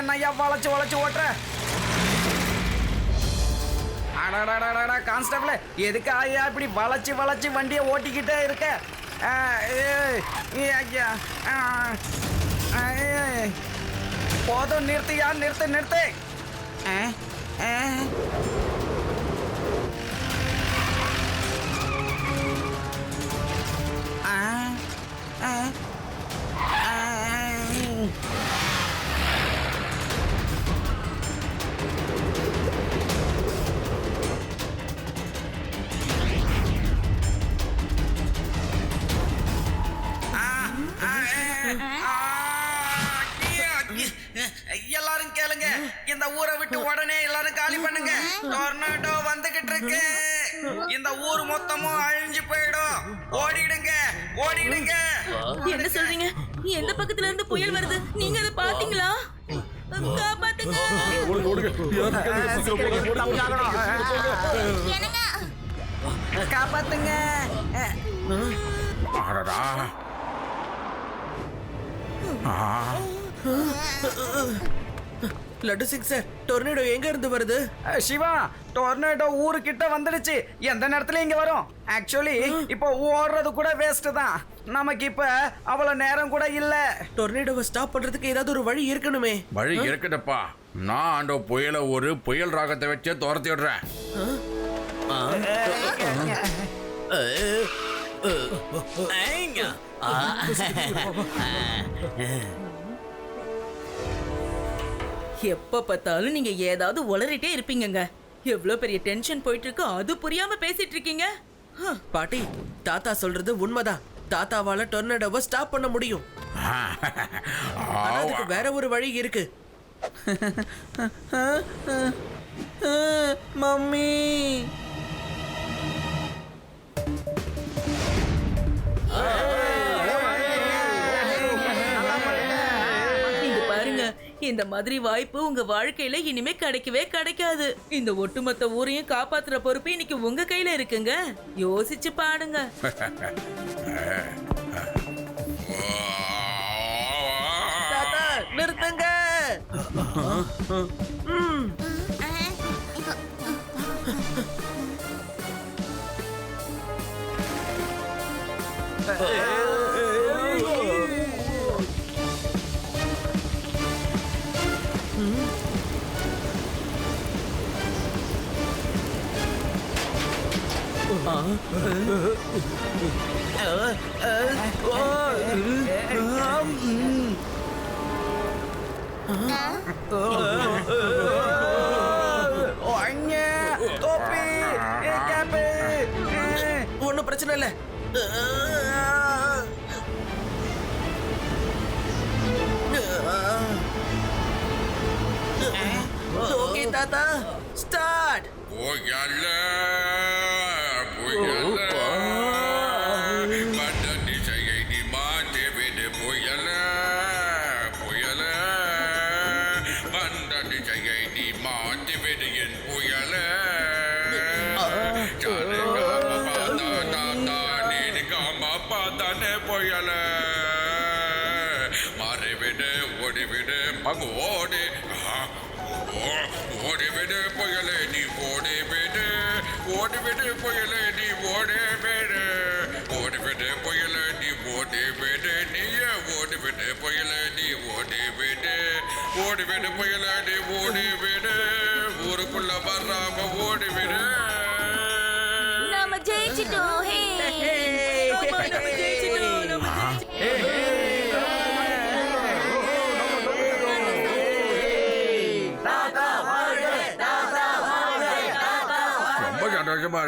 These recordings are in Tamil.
என்னையா வளைச்சு வளைச்சு ஓட்டுற அடடடடடா கான்ஸ்டபிள் எதுக்கு ஐயா இப்படி வளைச்சு வளைச்சு வண்டியை ஓட்டிக்கிட்டே இருக்க ஆ, ஏய், ஆ, ஆ, போதும் நிறுத்தியா நிறுத்து நிறுத்து ஆ, ஆ. ஆ, இந்த ஊரை விட்டு உடனே எல்லாரும் காலி பண்ணுங்க. டொர்னாடோ வந்துகிட்டு இருக்கு. இந்த ஊர் மொத்தமும் அழிஞ்சு போயிடும். ஓடிடுங்க ஓடிடுங்க. என்ன சொல்றீங்க? எந்த பக்கத்துல இருந்து புயல் வருது? நீங்க அதை பாத்தீங்களா காப்பாத்துங்க. காப்பாத்துங்க. லட்டு சிங் சார் டொர்னேடோ எங்க இருந்து வருது? சிவா டொர்னேடோ ஊருக்கிட்ட வந்துடுச்சு. எந்த நேரத்துல இங்க வரும்? ஆக்சுவலி இப்போ ஓடுறது கூட வேஸ்ட் தான். நமக்கு இப்ப அவ்வளவு நேரம் கூட இல்ல. டொர்னேடோவை ஸ்டாப் பண்றதுக்கு ஏதாவது ஒரு வழி இருக்கணுமே. வழி இருக்குடப்பா நான் அந்த புயலை ஒரு புயல் ராகத்தை வச்சே துரத்தி விடுறேன். எப்ப பார்த்தாலும் நீங்க ஏதாவது உளறிட்டே இருப்பீங்கங்க. எவ்வளவு பெரிய டென்ஷன் போயிட்டு இருக்கு அது புரியாம பேசிட்டு இருக்கீங்க. ஹ, பாட்டி தாத்தா சொல்றது உண்மைதான். தாத்தாவால டொர்னேடோவை ஸ்டாப் பண்ண முடியும். அதுக்கு வேற ஒரு வழி இருக்கு. மம்மி. இங்க இந்த மாதிரி வாய்ப்பு உங்க வாழ்க்கையில இனிமே கிடைக்கவே கிடைக்காது. இந்த ஒட்டுமொத்த ஊரையும் காப்பாத்துற பொறுப்பு இன்னைக்கு உங்க கையில இருக்குங்க. யோசிச்சு பாடுங்க நிறுத்துங்க. ஒண்ணு, ஒன்றும் பிரச்சனை இல்லை. ஓகே தாத்தா. ஸ்டார்ட் புயல அங்கு ஓடி ஆ, ஓ- ஓடிவிடு புயலே நீ ஓடிவிடு ஓடிவிடு புயலே நீ ஓடிவிடு ஓடிவிடு புயலே நீ ஓடிவிடு நீயே ஓடிவிடு புயலே நீ ஓடிவிடு ஓடிவிடு புயலே நீ ஓடிவிடு ஊருக்குள்ள வராம ஓடிவிடு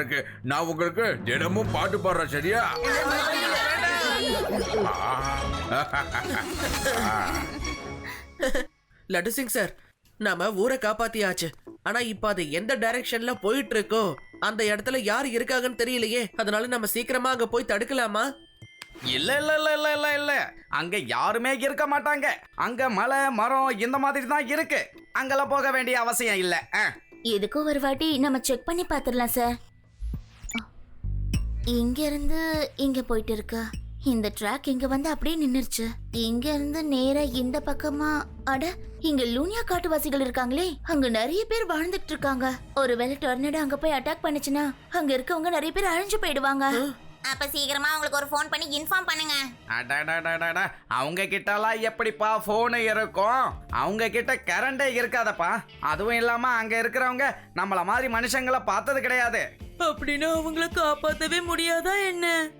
இருக்கு. நான் உங்களுக்கு தினமும் பாட்டு பாடுறேன் சரியா? லட்டு சிங் சார் நாம ஊரை காப்பாத்தியாச்சு. ஆனா இப்ப அது எந்த டைரக்ஷன்ல போயிட்டு இருக்கோ அந்த இடத்துல யார் இருக்காங்கன்னு தெரியலையே. அதனால நம்ம சீக்கிரமா அங்க போய் தடுக்கலாமா? இல்ல இல்ல இல்ல இல்ல இல்ல இல்ல. அங்க யாருமே இருக்க மாட்டாங்க. அங்க மலை மரம் இந்த மாதிரி தான் இருக்கு. அங்கெல்லாம் போக வேண்டிய அவசியம் இல்ல. ஆ. எதுக்கும் ஒரு வாட்டி நம்ம செக் பண்ணி பார்த்துடலாம் சார் இங்க இருந்து இங்க போயிட்டு இருக்கு இந்த ட்ராக் இங்க வந்து அப்படியே நின்னுருச்சு. இங்க இருந்து நேரா இந்த பக்கமா அட இங்க லூனியா காட்டுவாசிகள் இருக்காங்களே. அங்க நிறைய பேர் வாழ்ந்துட்டு இருக்காங்க ஒருவேளை டொர்னடோ அங்க போய் அட்டாக் பண்ணுச்சுன்னா அங்க இருக்கவங்க நிறைய பேர் அழிஞ்சு போயிடுவாங்க. அப்ப சீக்கிரமா உங்களுக்கு ஒரு ஃபோன் பண்ணி இன்ஃபார்ம் பண்ணுங்க. அடடடடடா அவங்க கிட்டலாம் எப்படிப்பா ஃபோனு இருக்கும் அவங்க கிட்ட கரண்டே இருக்காதப்பா அதுவும் இல்லாம அங்க இருக்கிறவங்க நம்மள மாதிரி மனுஷங்களை பார்த்தது கிடையாது அப்படின்னா அவங்கள காப்பாத்தவே முடியாதா என்ன?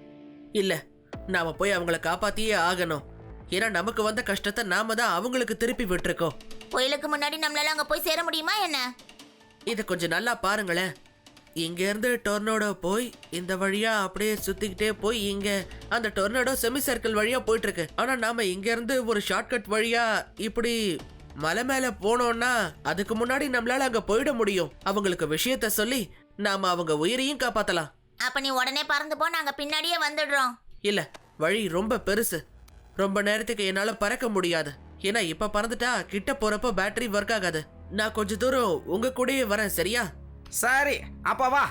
இல்ல நாம போய் அவங்கள காப்பாத்தியே ஆகணும். ஏன்னா நமக்கு வந்த கஷ்டத்தை நாம தான் அவங்களுக்கு திருப்பி விட்டுருக்கோம். புயலுக்கு முன்னாடி நம்மளால அங்க போய் சேர முடியுமா என்ன? இதை கொஞ்சம் நல்லா பாருங்களேன். இங்க இருந்து டொர்னோடோ போய் இந்த வழியா அப்படியே சுத்திக்கிட்டே போய் இங்க அந்த டொர்னோடோ செமி சர்க்கிள் வழியா போயிட்டு இருக்கு ஆனா நாம இங்க இருந்து ஒரு ஷார்ட்கட் வழியா இப்படி மலை மேல போனோம்னா அதுக்கு முன்னாடி நம்மளால அங்க போயிட முடியும். அவங்களுக்கு விஷயத்த சொல்லி நாம அவங்க உயிரையும் காப்பாத்தலாம். அப்ப நீ உடனே பறந்து போ நாங்க பின்னாடியே வந்துடுறோம். இல்ல வழி ரொம்ப பெருசு. ரொம்ப நேரத்துக்கு என்னால பறக்க முடியாது. ஏன்னா இப்ப பறந்துட்டா கிட்ட போறப்ப பேட்டரி ஒர்க் ஆகாது. நான் கொஞ்ச தூரம் உங்க கூடயே வரேன் சரியா? சரி அப்ப வா.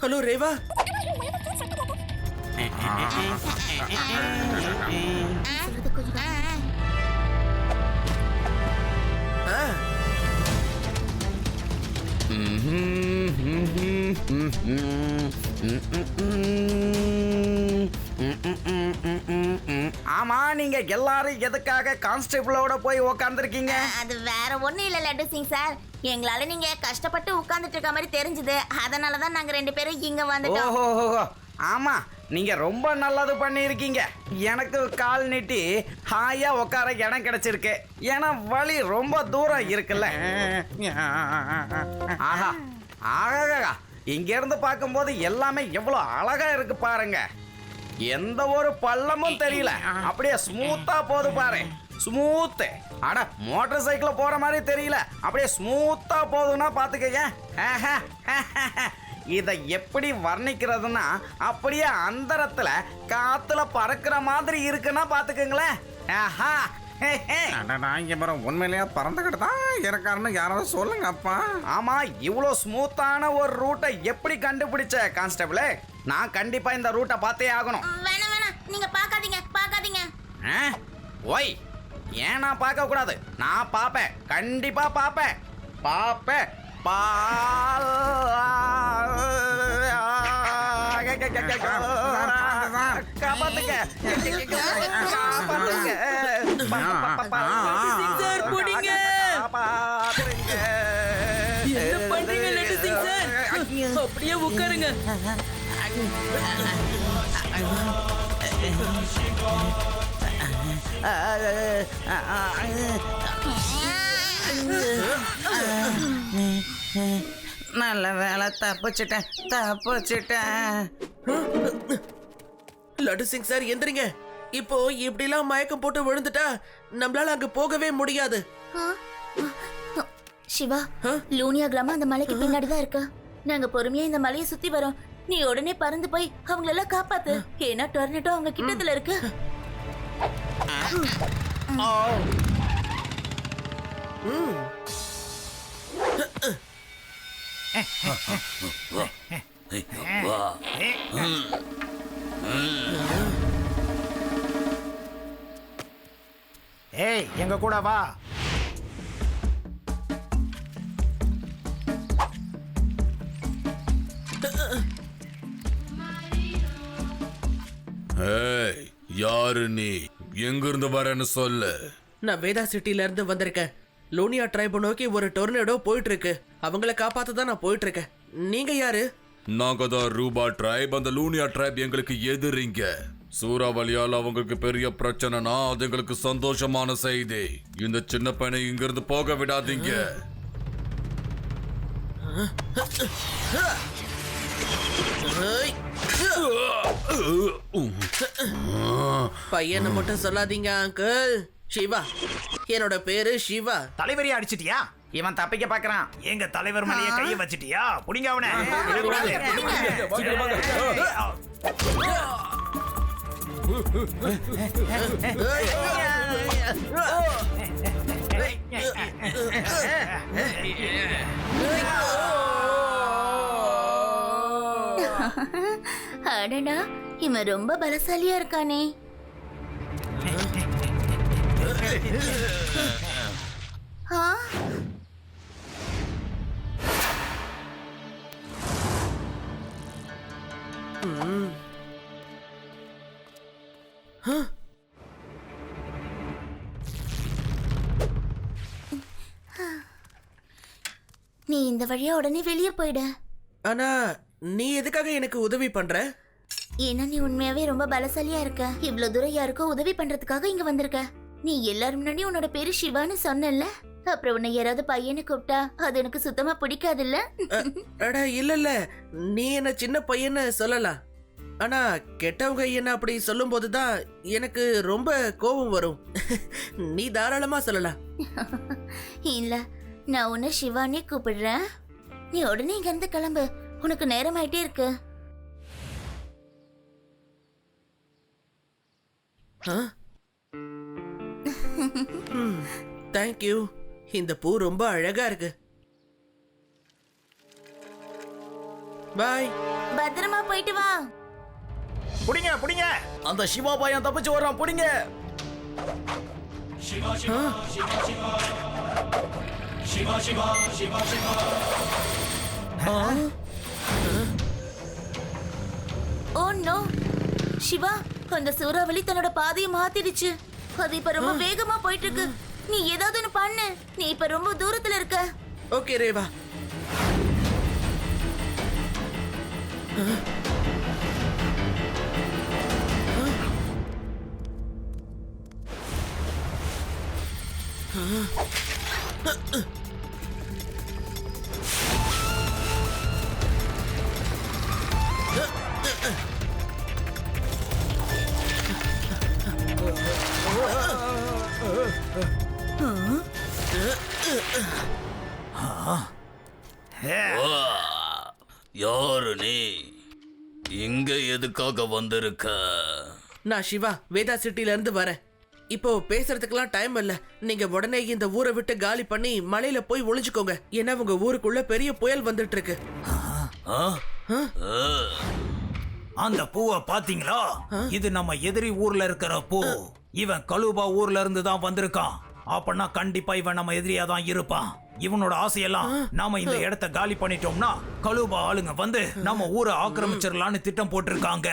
ஹலோ ரேவா. ஆ, ஆமா நீங்க எல்லாரும் எதுக்காக கான்ஸ்டபிளோட போய் உக்காந்துருக்கீங்க? அது வேற ஒண்ணும் இல்ல லட்டு சிங் சார். எங்களால நீங்க கஷ்டப்பட்டு உட்கார்ந்துட்டு இருக்க மாதிரி தெரிஞ்சது. அதனால தான் நாங்க ரெண்டு பேரும் இங்க வந்துட்டோம். ஓஹோ ஆமா நீங்க ரொம்ப நல்லது பண்ணியிருக்கீங்க. எனக்கு கால் நீட்டி ஹாயா உட்கார இடம் கிடைச்சிருக்கு. ஏன்னா வழி ரொம்ப தூரம் இருக்குல்ல. ஆஹா ஆகா இங்க இருந்து பார்க்கும்போது எல்லாமே எவ்வளவு அழகா இருக்கு பாருங்க. எந்த ஒரு பள்ளமும் தெரியல. அப்படியே ஸ்மூத்தா போகுது பாரு. ஸ்மூத்து அட மோட்டார் சைக்கிள்ல போற மாதிரி தெரியல. அப்படியே ஸ்மூத்தா போகுதுன்னா பாத்துக்கங்க. இதை எப்படி வர்ணிக்கிறதுனா அப்படியே அந்தரத்துல காத்துல பறக்கிற மாதிரி இருக்குன்னா பாத்துக்கங்களேன். ஆஹா இங்க பாரு உண்மையிலேயே பறந்துகிட்டு தான் இருக்காருன்னு யாராவது சொல்லுங்க அப்பா. ஆமா இவ்வளோ ஸ்மூத்தான ஒரு ரூட்டை எப்படி கண்டுபிடிச்ச கான்ஸ்டபிள் நான் கண்டிப்பா இந்த ரூட்டை பார்த்தே ஆகணும். வேணாம் வேணாம். நீங்க பார்க்காதீங்க பார்க்காதீங்க. ஆ? ஒய் ஏன் நான் பார்க்க கூடாது நான் பார்ப்பேன். கண்டிப்பா பார்ப்பேன். பார்ப்பேன். பால். காப்பாத்துங்க. காப்பாத்துங்க. காப்பாத்துங்க. அப்படியே உட்காருங்க. நல்ல வேலை தப்பிச்சிட்டேன் தப்பிச்சிட்டேன். லட்டு சிங் சார் எந்திரிங்க. இப்போ இப்படிலாம் மயக்கம் போட்டு விழுந்துட்டா நம்மளால அங்க போகவே முடியாது. சிவா லூனியா கிராமம் அந்த மலைக்கு பின்னாடி தான் இருக்கு. நாங்க பொறுமையா இந்த மலையை சுத்தி வரோம். நீ உடனே பறந்து போய் அவங்களெல்லாம் காப்பாத்து. ஏன்னா டொர்னட்டோ அவங்க கிட்டத்துல இருக்கு. ஏய் எங்க கூட வா. யாரு நீ. எங்கிருந்து வரேன்னு சொல்லு. நான் வேதா சிட்டில இருந்து வந்திருக்கேன். லோனியா ட்ரைப் நோக்கி ஒரு டொர்னேடோ போயிட்டு இருக்கு அவங்கள காப்பாத்த தான் நான் போயிட்டு இருக்கேன் நீங்க யாரு? நாங்க தான் ரூபா ட்ரைப் அந்த லூனியா ட்ரைப் எங்களுக்கு எதிரிங்க. சூறாவளியால் அவங்களுக்கு பெரிய பிரச்சனைனா அது எங்களுக்கு சந்தோஷமான செய்தி. இந்த சின்ன பையனை இங்கிருந்து போக விடாதீங்க. பையனை மட்டும் சொல்லாதீங்க அங்கிள் சிவா என்னோட பேரு சிவா தலைவரையே அடிச்சிட்டியா இவன் தப்பிக்க பாக்குறான் எங்க தலைவர் மேலேயே கைய வச்சிட்டியா புடிங்க அவனை விடக்கூடாது. அடடா இவன் ரொம்ப பலசாலியா இருக்கானே. ஆ? நீ இந்த வழியா உடனே வெளியே போயிட. ஆனா நீ எதுக்காக எனக்கு உதவி பண்ற? ஏன்னா நீ உண்மையாவே ரொம்ப பலசாலியா இருக்க. இவ்வளவு தூரம் யாருக்கோ உதவி பண்றதுக்காக இங்க வந்திருக்க. நீ எல்லாரும் முன்னாடி உன்னோட பேரு சிவான்னு சொன்னல அப்புறம் உன்னை யாராவது பையனை கூப்பிட்டா அது எனக்கு சுத்தமா பிடிக்காதுல்ல? அட இல்ல இல்ல நீ என்ன சின்ன பையன்னு சொல்லலாம் ஆனா கெட்டவங்க என்ன அப்படி சொல்லும்போது தான் எனக்கு ரொம்ப கோபம் வரும். நீ தாராளமா சொல்லலாம் இல்ல நான் உன்னை சிவானே கூப்பிடுறேன். நீ உடனே இங்க இருந்து கிளம்பு. உனக்கு நேரம் ஆயிட்டே இருக்கு. தேங்க்யூ இந்த பூ ரொம்ப அழகா இருக்கு. பாய் பத்திரமா போயிட்டு வா. புடிங்க புடிங்க. அந்த சிவா பையன் தப்பிச்சு வர்றான் புடிங்க. ஓ நோ சிவா அந்த சூறாவளி தன்னோட பாதையை மாத்திடுச்சு. அது இப்ப ரொம்ப வேகமா போயிட்டு இருக்கு நீ ஏதாவது பண்ணு. நீ இப்ப ரொம்ப தூரத்துல இருக்க. ஓகே ரேவா. யாரு நீ? இங்க எதுக்காக வந்திருக்க? நான் சிவா வேதா சிட்டில இருந்து வரேன். இப்போ பேசுறதுக்கெல்லாம் டைம் இல்ல. நீங்க உடனே இந்த ஊரை விட்டு காலி பண்ணி மலையில போய் ஒளிஞ்சுக்கோங்க. ஏன்னா உங்க ஊருக்குள்ள பெரிய புயல் வந்துட்டு இருக்கு. அந்த பூவை பாத்தீங்களா இது நம்ம எதிரி ஊர்ல இருக்கிற பூ. இவன் கலுபா ஊர்ல இருந்து தான் வந்திருக்கான். அப்பனா கண்டிப்பா இவன் நம்ம எதிரியா தான் இருப்பான். இவனோட ஆசையெல்லாம் நாம இந்த இடத்த காலி பண்ணிட்டோம்னா கலுபா ஆளுங்க வந்து நம்ம ஊரை ஆக்கிரமிச்சிடலான்னு திட்டம் போட்டிருக்காங்க.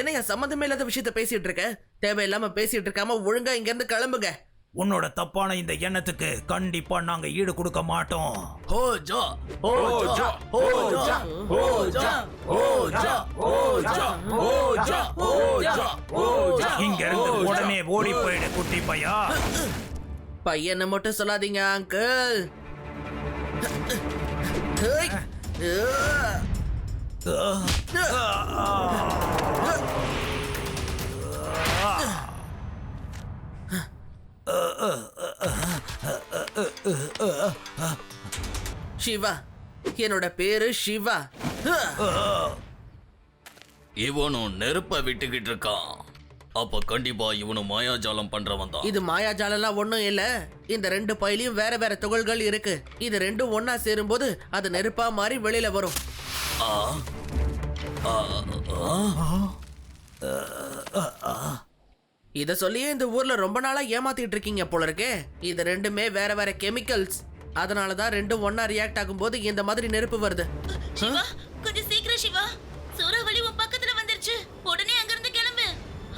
என்னையா சம்மந்தமே இல்லாத விஷயத்த பேசிட்டு இருக்க? தேவையில்லாம பேசிட்டு இருக்காம ஒழுங்கா இங்க இருந்து கிளம்புங்க. உன்னோட தப்பான இந்த எண்ணத்துக்கு கண்டிப்பா நாங்க ஈடு கொடுக்க மாட்டோம். ஹோ ஜா ஹோ ஜா ஹோ ஜா ஹோ ஜா ஹோ ஜா ஹோ ஜா ஹோ ஜா ஹோ ஜா ஹோ ஜா இங்க இருந்து உடனே ஓடி போயிடு குட்டி பையா. பையனை மட்டும் சொல்லாதீங்க அங்கிள் சிவா. என்னோட பேரு சிவா. இவனும் நெருப்ப விட்டுக்கிட்டு இருக்கான். அப்ப கண்டிப்பா இவனும் மாயாஜாலம் பண்றவன் தான். இது மாயாஜாலம்லாம் ஒண்ணும் இல்ல. இந்த ரெண்டு பையிலையும் வேற வேற துகள்கள் இருக்கு. இது ரெண்டும் ஒண்ணா சேரும்போது அது நெருப்பா மாறி வெளியில வரும். ஆ இத சொல்லியே இந்த ஊர்ல ரொம்ப நாளா ஏமாத்திட்டு இருக்கீங்க போல இருக்கே இது ரெண்டுமே வேற வேற கெமிக்கல்ஸ். அதனால தான் ரெண்டும் ஒண்ணா ரியாக்ட் ஆகும்போது இந்த மாதிரி நெருப்பு வருது. சிவா கொஞ்சம் சீக்கிரம் சிவா. சூறாவளி உன் பக்கத்துல வந்துருச்சு. உடனே அங்க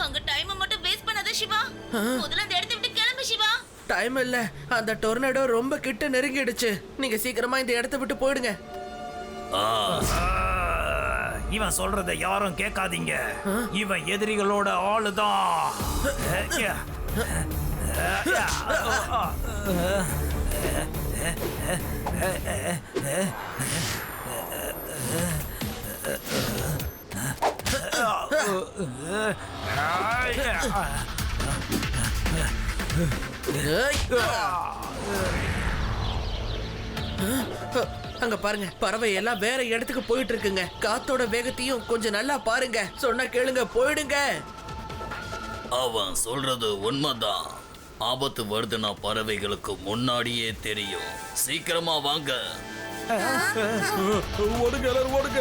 அங்க டைம் மட்டும் வேஸ்ட் பண்ணாத சிவா. முதல்ல அந்த இடத்தை விட்டு கிளம்பு சிவா. டைம் இல்ல. அந்த டொர்னடோ ரொம்ப கிட்ட நெருங்கிடுச்சு. நீங்க சீக்கிரமா இந்த இடத்த விட்டு போயிடுங்க. இவன் சொல்றத யாரும் கேட்காதீங்க. இவன் எதிரிகளோட ஆளுதான். ஏய். அங்க பாருங்க பறவை எல்லாம் வேற இடத்துக்கு போயிட்டு இருக்குங்க. காத்தோட வேகத்தையும் கொஞ்சம் நல்லா பாருங்க. சொன்னா கேளுங்க போயிடுங்க. அவன் சொல்றது உண்மைதான். ஆபத்து வருதுன்னா பறவைகளுக்கு முன்னாடியே தெரியும். சீக்கிரமா வாங்க. ஓடுங்க.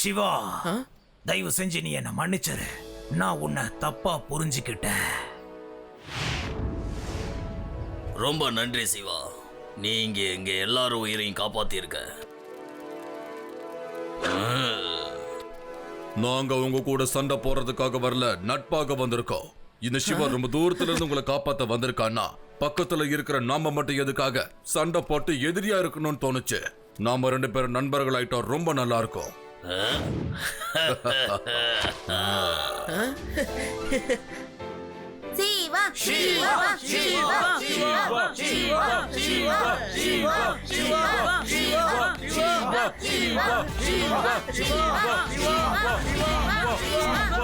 சிவா தயவு செஞ்சு நீ என்ன மன்னிச்சிரு. நான் உன்னை தப்பா புரிஞ்சுக்கிட்டேன். ரொம்ப நன்றி சிவா. நீங்க எங்க எல்லாரும் உயிரையும் காப்பாத்திருக்க. நாங்க உங்க கூட சண்டை போடுறதுக்காக வரல நட்பாக வந்திருக்கோம். இந்த சிவா ரொம்ப தூரத்துல இருந்து உங்களை காப்பாத்த வந்திருக்கான்னா பக்கத்துல இருக்கிற நாம மட்டும் எதுக்காக சண்டை போட்டு எதிரியா இருக்கணும்னு தோணுச்சு. நாம ரெண்டு பேரும் நண்பர்கள் ஆயிட்டோம் ரொம்ப நல்லா இருக்கும். சிவா சிவா சிவா சிவா சிவா சிவா சிவா சிவா சிவா சிவா சிவா சிவா சிவா சிவா சிவா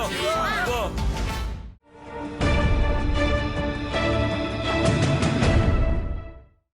சிவா